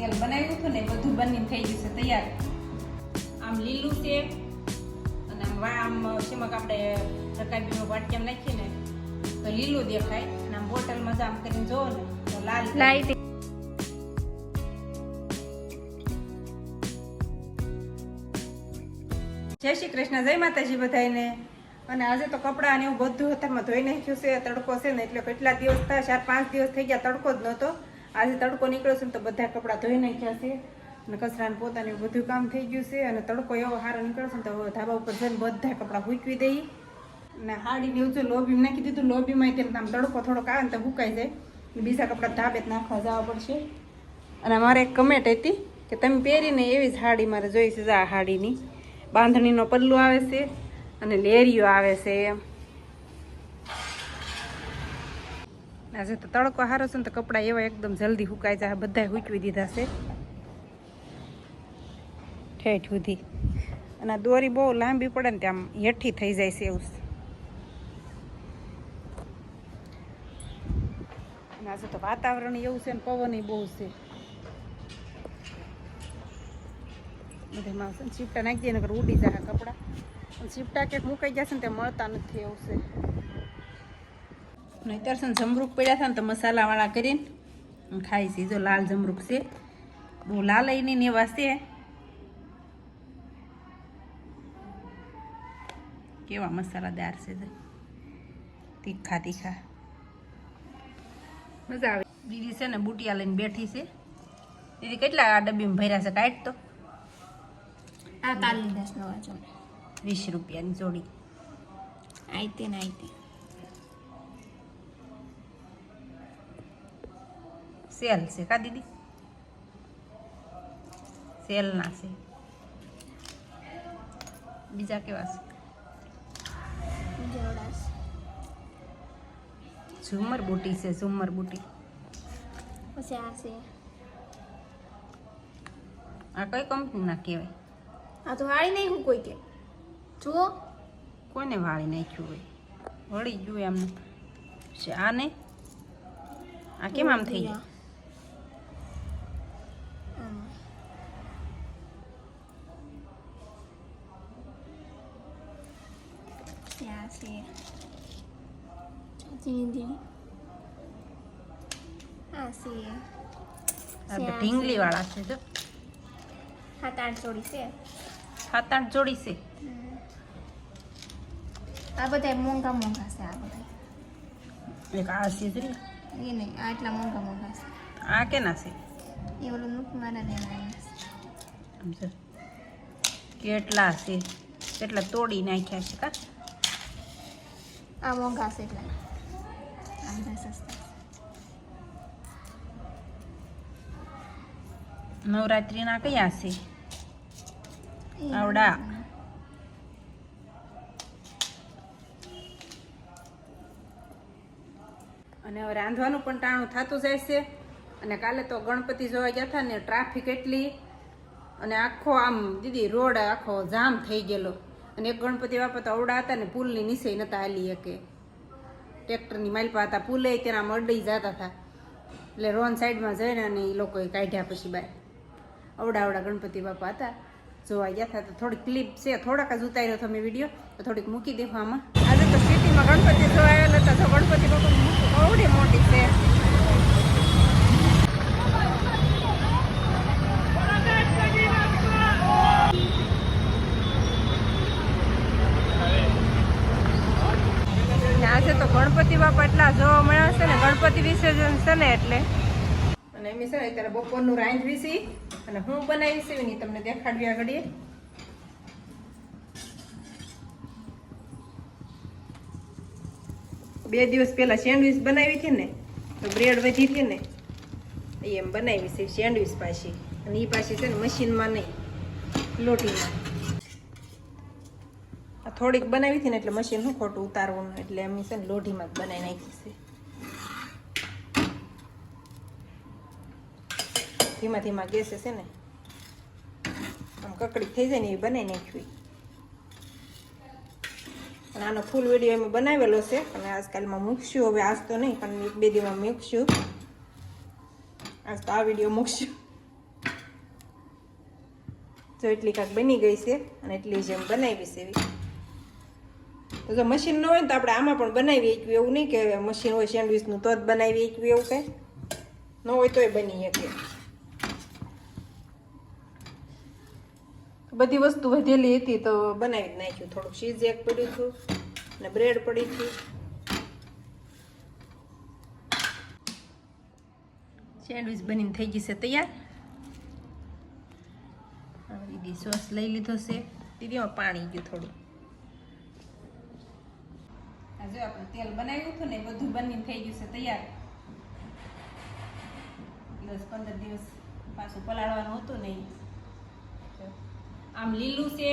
તેલ બનાવ્યું હતું ને બધું બની થઈ ગયું છે તૈયાર. આમ લીલું છે અને આમ આમ શેમાં આપણે રકાબીમાં વાટક્યામાં નાખીએ ને તો લીલું દેખાય. અને આમ બોટલમાં જો આમ કરીને જોવો ને તો લાલ લાઈટ જય શ્રી કૃષ્ણ જય માતાજી બધાને અને આજે તો કપડાં ને એવું બધું અત્યારમાં ધોઈ નાખ્યું છે તડકો છે ને એટલે કેટલા દિવસ થયા? ચાર પાંચ દિવસ થઈ ગયા તડકો જ નહોતો. આજે તડકો નીકળ્યો છે ને તો બધા કપડાં ધોઈ નાખ્યા છે અને કચરાને પોતાનું બધું કામ થઈ ગયું છે અને તડકો એવો સારો નીકળ્યો છે ને તો ધાબા ઉપર જઈને બધા કપડાં હૂકવી દઈ. અને હાડી લેવું લોબી નાખી દીધું, લોબીમાં તેમ આમ તડકો થોડોક આવે ને તો હુકાઈ જાય. બીજા કપડાં ધાબે નાખવા જવા પડશે. અને મારે એક કમેન્ટ હતી કે તમે પહેરીને એવી જ હાડી મારે જોઈ છે આ હાડીની. બાંધણીનો પલ્લું આવે છે અને લેરીઓ આવે છે એમ. આજે તો તડકો સારો છે ને તો કપડાં એવા એકદમ જલ્દી સુકાઈ જાય, બધાય હૂકવી દીધા છે. ઠેઠ સુધી. અને દોરી બહુ લાંબી પડે ને ત્યાં હેઠી થઈ જાય છે એવું. અને આજે તો વાતાવરણ એવું છે ને પવન બહુ છે. બધામાં છે ચીપટા નાખી દઈએ ને ઉડી જાય કપડાં. ચીપટા ક્યાંક મુકાઈ જશે ને તે મળતા નથી એવું છે. નહીતર છે ને જમરૂક પડ્યા હતા ને તો મસાલાવાળા કરીને ખાઈ છે. જો લાલ જમરૂક છે. બહુ લાલ નહીં એવા છે. કેવા મસાલાદાર છે તીખા તીખા. મજા આવે. દીદી છે ને બુટિયા લઈને બેઠી છે. દીદી કેટલા આ ડબ્બીમાં ભર્યા છે કાઢ તો? આ તાલી દસ નો વીસ રૂપિયાની જોડી. આઈતે ને આઈતે સેલ છે કા દીદી? સેલના છે. બીજા કેવા છે? ઝુમર બુટી છે ઝુમર બુટી. પછી આ છે. આ કઈ કંપનીના કહેવાય? આ તો વાળી નહીં હું કોઈ કે. જુઓ. કોને વાળી નાખ્યું હોય? વળી ગયું એમને. છે આ ને આ કેમ આમ થઈ જાય આમ. પછી આ છે ઝીણી ઝીણી આ છે આ ઢીંગલી વાળા છે જો. સાત આઠ જોડી છે. સાત આઠ જોડી છે. આ બધા મોંઘા મોંઘા છે આ બધા એક આ છે એ નહીં આ એટલા મોંઘા મોંઘા છે. આ કેના છે? એ ઓલું નુક મારા છે. કેટલા છે? કેટલા તોડી નાખ્યા છે કા? આ મોંઘા છે એટલા આ બધા સસ્તા નવરાત્રિના કયા છે? આવડા. અને હવે રાંધવાનું પણ ટાણું થતું જાય છે. અને કાલે તો ગણપતિ જોવા ગયા હતા ને ટ્રાફિક એટલી. અને આખો આમ દીદી રોડ આખો જામ થઈ ગયેલો. અને એક ગણપતિ બાપા તો અવડા હતા ને, પુલની નીચે નતા હાલી શકે ટ્રેક્ટરની માલપા હતા પુલે, તેના મરડી જતા હતા. એટલે રોન સાઈડમાં જઈને અને એ લોકોએ કાઢ્યા પછી બહાર. અવડા અવડા ગણપતિ બાપા હતા. જોવા ગયા હતા તો થોડીક ક્લિપ છે, થોડાક જ ઉતાર્યો તમે વીડિયો તો થોડીક મૂકી દેવામાં આજે તો સિટીમાં ગણપતિ જોવા આવેલા હતા, તો ગણપતિ બાપા અવડી મોટી છે ને આજે તો ગણપતિ બાપા એટલા જોવા મળ્યા ને વિસર્જન છે ને એટલે. અને એમ છે ને અત્યારે બપોરનું રાંધવી છે. અને હું બનાવી છે એની તમને દેખાડવી આગળ બે દિવસ પહેલા સેન્ડવિચ બનાવી હતી ને, તો બ્રેડ વધી હતી ને એ એમ બનાવી છે સેન્ડવિચ પાછી. અને એ પાછી છે ને મશીનમાં નહીં, લોટીમાં. થોડીક બનાવી હતી ને એટલે મશીન શું ખોટું ઉતારવાનું, એટલે એમ છે ને લોઢીમાં જ બનાવી નાખી છે. ધીમા ધીમા ગેસે છે ને, આમ કકડી થઈ જાય ને એ બનાવી નાખવી. અને આનો ફૂલ વીડિયો અમે બનાવેલો છે, અને આજકાલમાં મૂકશું, હવે આજ તો નહીં, પણ એક બે દીમાં મૂકશું. આજ તો આ વીડિયો મૂકશું. જો એટલી કાંક બની ગઈ છે, અને એટલી જેમ બનાવી છે એવી. તો જો મશીન ન હોય ને તો આપણે આમાં પણ બનાવી શકીએ, એવું નહીં કે મશીન હોય સેન્ડવિચનું તો જ બનાવી શકીએ, એવું કંઈ. ન હોય તોય બની શકે. બધી વસ્તુ વધેલી હતી તો બનાવી નાખ્યું. થોડુંક ચીઝ એક પડ્યું હતું અને બ્રેડ પડી હતી. સેન્ડવિચ બનીને થઈ ગઈ છે તૈયાર દીદી સોસ લઈ લીધો છે. દીદીમાં પાણી ગયું થોડું. જો આપણે તેલ બનાવ્યું હતું ને બધું બનીને થઈ ગયું છે તૈયાર. દસ પંદર દિવસ પાછું પલાળવાનું હતું ને ઈ. જો. આમ લીલું છે.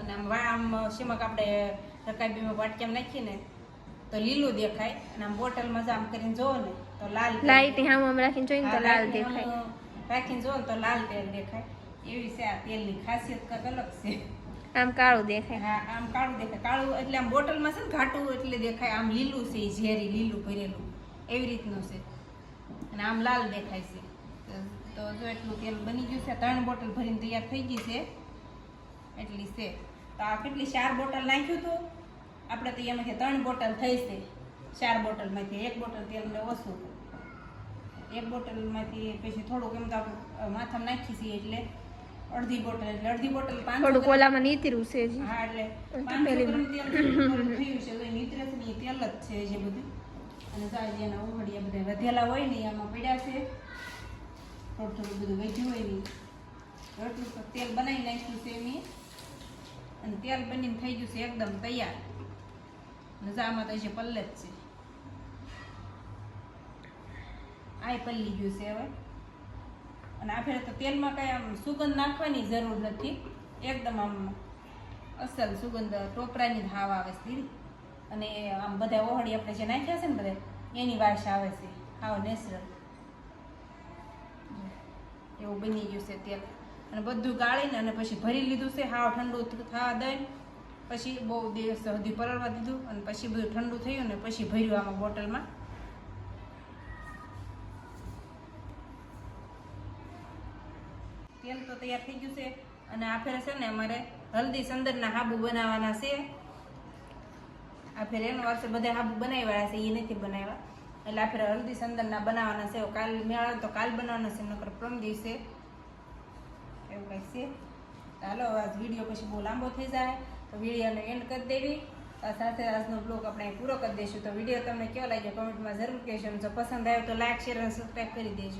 અને આમ આમ શેમાં આપણે રકાબીમાં વાટક્યામાં નાખીએ ને તો લીલું દેખાય. અને આમ બોટલમાં આમ કરીને જોવો ને તો લાલ લાઈટ આમ આમ રાખીને જોઈને તો લાલ દેખાય. રાખીને જોવો ને તો લાલ તેલ દેખાય. એવી છે આ તેલની ખાસિયત કંઈક અલગ છે. આમ કાળું દેખાય. હા આમ કાળું દેખાય. કાળું એટલે આમ બોટલમાં છે ને ઘાટું એટલે દેખાય. આમ લીલું છે ઝેરી લીલું ભરેલું. એવી રીતનું છે. અને આમ લાલ દેખાય છે. તો- જો એટલું તેલ બની ગયું છે ત્રણ બોટલ ભરીને તૈયાર થઈ ગઈ છે. એટલી છે. તો આ કેટલી ચાર બોટલ નાખ્યું હતું આપણે તો એમાંથી ત્રણ બોટલ થઈ છે. ચાર બોટલમાંથી એક બોટલ તેલને ઓછું. એક બોટલમાંથી પછી થોડુંક એમ તો માથામાં નાખી છીએ એટલે અડધી બોટલ એટલે અડધી બોટલ થોડું કોલામાં નીતર્યું છે હા એટલે પેલી- થયું છે તો એ નીતરે છે તેલ જ છે જે બધું. અને તો એના ઉઘડિયા બધા વધેલા હોય ને એમાં પડ્યા છે. થોડું થોડું બધું વધ્યું હોય ને એટલું તો તેલ બનાવી નાખ્યું છે એની. અને તેલ બનીને થઈ ગયું છે એકદમ તૈયાર. નજામાં તો છે પલ્લે જ છે. આય પલ્લી ગયું છે હવે. અને આ ફેરે તો તેલમાં કાંઈ આમ સુગંધ નાખવાની જરૂર નથી. એકદમ આમ અસલ સુગંધ, ટોપરાની જ હાવ આવે છે અને આમ બધા ઓહળી આપણે જે નાખ્યા છે ને બધા, એની વાસ આવે છે. How natural. એવું બની ગયું છે તેલ. અને બધું ગાળીને અને પછી ભરી લીધું છે, હાવ ઠંડુ થવા દઈને પછી બહુ દિવસ સુધી પલળવા દીધું અને પછી બધું ઠંડુ થયું ને પછી ભર્યું આમાં બોટલમાં. તેલ તો તૈયાર થઈ ગયું છે અને આ ફેરે છે ને અમારે હલ્દી સંદરના હાબુ બનાવવાના છે. આ ફેરે એનો વર્ષે બધા હાબુ બનાવ્યા છે એ નથી બનાવ્યા. એટલે આ ફેરે હલ્દી સંદનના બનાવવાના છે. કાલ મેળા તો કાલ બનાવવાના છે, નકર પ્રમ દિવસે. એવું કંઈક છે. ચાલો આજ વીડિયો પછી બહુ લાંબો થઈ જાય. તો વિડીયોને એન્ડ કરી દેવી. સાથે આજનો બ્લોગ આપણે પૂરો કરી દઈશું. તો વીડિયો તમને કેવો લાગ્યો? કમેન્ટમાં જરૂર કહેશો જો પસંદ આવ્યો તો લાઈક શેર અને સબસ્ક્રાઈબ કરી દેજો.